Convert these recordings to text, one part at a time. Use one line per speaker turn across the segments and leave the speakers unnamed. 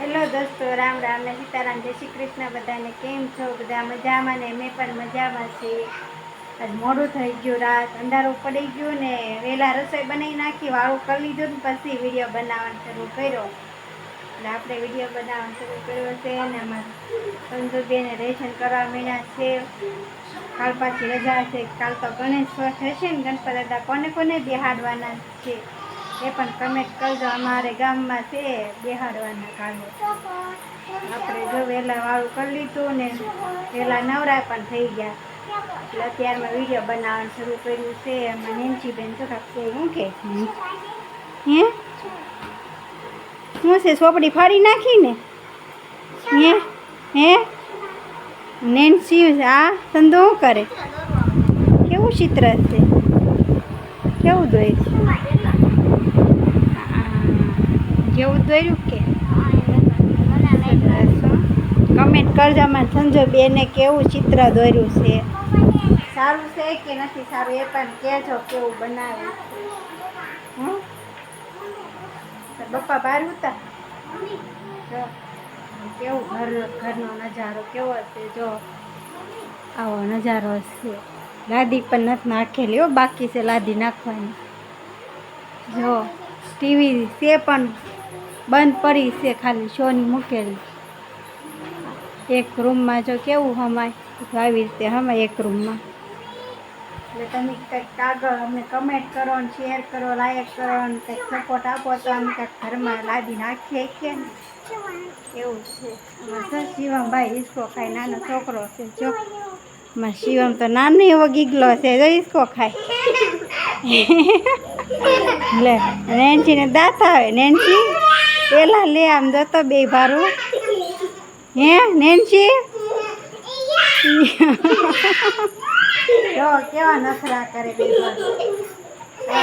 Hello દોસ્તો, રામ રામ ને સીતારામ, જય શ્રી કૃષ્ણ. બધાને કેમ છો? બધા મજામાં ને? મેં પણ મજામાં છે. આજ મોડું થઈ ગયું રાત. અંધારું પડી ગયું ને વહેલા રસોઈ બનાવી નાખી, વાળું કરી લીધું ને પછી વીડિયો બનાવવાનું શરૂ કર્યો. એટલે આપણે વીડિયો બનાવવાનું શરૂ કર્યો છે અને અમારે સંજુબેને રેશન કરવા માંડ્યા છે. કાલ પાછી રજા છે. કાલ તો ગણેશ થશે ને. ગણપત કોને કોને બેહાડવાના છે? એ પણ કમેન્ટ કરજો. અમારે ગામમાં છે, બેહાડવાના કાલે આપણે જો વહેલા વાળું કરી લીધું ને વહેલા નવરા પણ થઈ ગયા. એટલે અત્યારમાં વીડિયો બનાવવાનું શરૂ કર્યું છે. એમાં નેન્સીબેન તો કાંઈક શું કે? હે? શું છે, સોપડી ફાડી નાખી ને? હે? હે? નેન્સી આ ધંધો શું કરે? કેવું ચિત્ર છે? કેવું દોય છે? કેવું દોર્યું કે? કમેન્ટ કરજો મને સંજો બેને કેવું ચિત્ર દોર્યું છે? સારું છે કે નથી સારું? એ પણ કહેજો કેવું બનાવ્યું બપ્પા બહાર ઉતા કેવું ઘર, ઘરનો નજારો કેવો છે? જો, આવો નજારો છે. લાદી પણ નથી નાખેલી હો, બાકી છે લાદી નાખવાની. જો, ટીવી છે પણ બંધ પડી છે ખાલી શોની મૂકેલી. એક રૂમમાં જો કેવું હમાય તો આવી રીતે હમાય એક રૂમમાં. એટલે તમે કંઈક કાગળ અમને કમેન્ટ કરો ને શેર કરો લાયક કરો ને કંઈક સપોર્ટ આપો તો અમે કંઈક ઘરમાં લાદી નાખીએ કે ને. એવું છે. શિવમ ભાઈ શિવમભાઈ હિસકો ખાય નાનો છોકરો છે જો. માં શિવમ તો નાનો એવો ગીગલો છે જો ઈસકો ખાય. લે નેન્સીને દાંત આવે નેન્સી. પેલા લે આમ જતો બે ભારું. હે, નેનસી? જો, કેવા નખરા કરે બે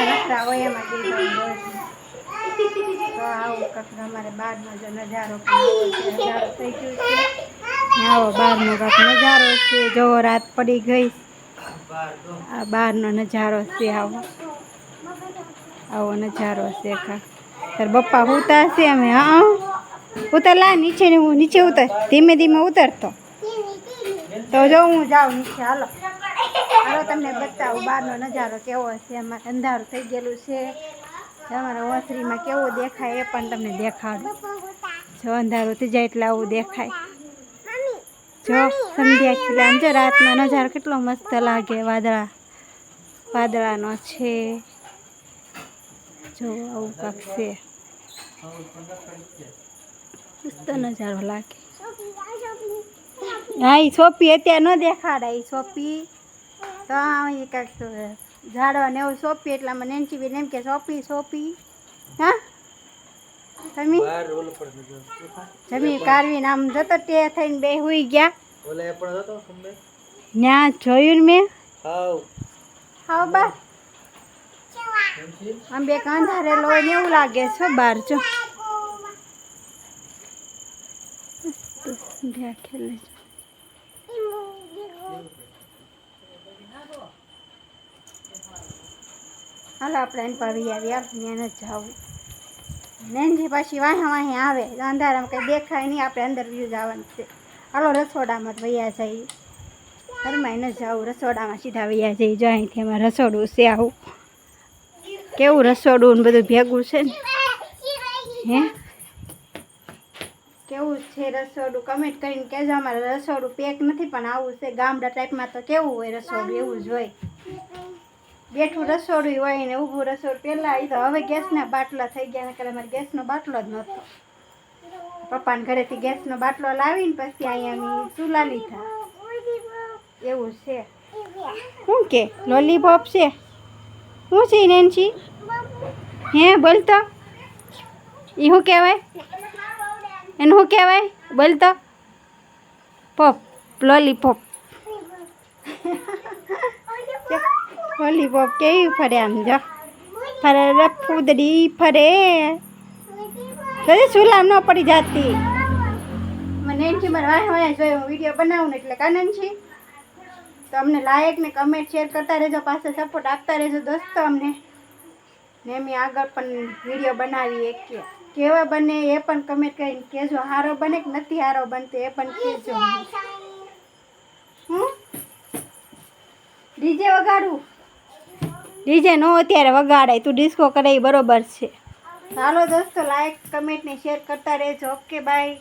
નખરા હોય એમાં બે તો આવું કશું અમારે બહારનો જો નજારો. નજારો થઈ ગયો છે. આવો બહારનો કાંક નજારો છે. જો રાત પડી ગઈ. આ બહારનો નજારો છે આવો. આવો નજારો છે કા તાર બપ્પા ઉતારશે અમે, હા ઉતર, લા, નીચે ને હું નીચે ઉતાર. ધીમે ધીમે ઉતરતો. તો જો હું જાઉં નીચે, હાલો. હાલો, તમને બતાવું બહારનો નજારો કેવો છે? એમાં અંધારું થઈ ગયેલું છે. તમારા ઓસરીમાં કેવું દેખાય એ પણ તમને દેખાડું. જો અંધારું થઈ જાય એટલે આવું દેખાય. જો સંધ્યા આમ જો રાતનો નજારો કેટલો મસ્ત લાગે, વાદળા, વાદળાનો છે. જો આવું કાંક છે. મસ્ત નજારો લાગે. હા એ સોપી અત્યારે ન દેખાડાય એ સોપી. તો અહીં કાંક ઝાડવા ને એવું સોંપી એટલે મને નેન્સી બેન એમ કે સોંપી સોંપી. હા? તમે જમી કારવી નામ જતો તે થઈને બે હુઈ ગયા. ત્યાં જોયું ને મેં? હા બા. આમ બે કાંધારે હોય ને એવું લાગે છે બહાર જો. ખેલે હાલો આપણે એને પાવી વી આવ્યા ત્યાં જવું. નેનજી પાછી વાહે વાહે આવે. અંધારામાં કંઈ દેખાય નહીં. આપણે અંદર વ્યૂ જવાનું છે. હાલો રસોડામાં વૈયા જઈએ. ઘરમાં ન જવું. રસોડામાં સીધા વૈયા જઈએ. જો અહીંથી અમારે રસોડું છે આવું. કેવું રસોડું ને બધું ભેગું છે ને? હે? કેવું છે રસોડું? કમેન્ટ કરીને કહેજો. અમારે રસોડું પેક નથી, પણ આવું છે. ગામડા ટાઈપમાં તો કેવું હોય રસોડું, એવું જ હોય. બેઠું રસોડું હોય ને ઊભું રસોડું. પહેલાં એ તો હવે ગેસના બાટલા થઈ ગયા, નકર અમારે ગેસનો બાટલો જ નહોતો. પપ્પાને ઘરેથી ગેસનો બાટલો લાવીને પછી અહીંયા અમે ચૂલા લીધા. એવું છે. શું કે? લોલીપોપ છે? શું છે નેન્સી હે બોલતો એ શું કહેવાય? એને શું કહેવાય? બોલતો પોપ, લોલીપોપ. લોલીપોપ કેવી ફરે આમ, જો. ફરે રફુદડી ફરે. સુલામ ન પડી જાતી. મને એમ છે, મારે વાહ વાહ જોયો વીડિયો બનાવું એટલે કાનન છે તો અમને લાયક ને કમેન્ટ શેર કરતા રહેજો પાસે સપોર્ટ આપતા રહેજો દોસ્તો અમને. ને અમે આગળ પણ વીડિયો બનાવી કે કેવા બને એ પણ કમેન્ટ કરીને કહેજો. સારો બને કે નથી સારો બનતો એ પણ કહેજો. હું ડીજે વગાડું? ડીજે નો અત્યારે વગાડાય તું ડિસ્કો કરે એ બરોબર છે. હાલો દોસ્તો લાઈક કમેન્ટ ને શેર કરતા રહેજો. Okay bye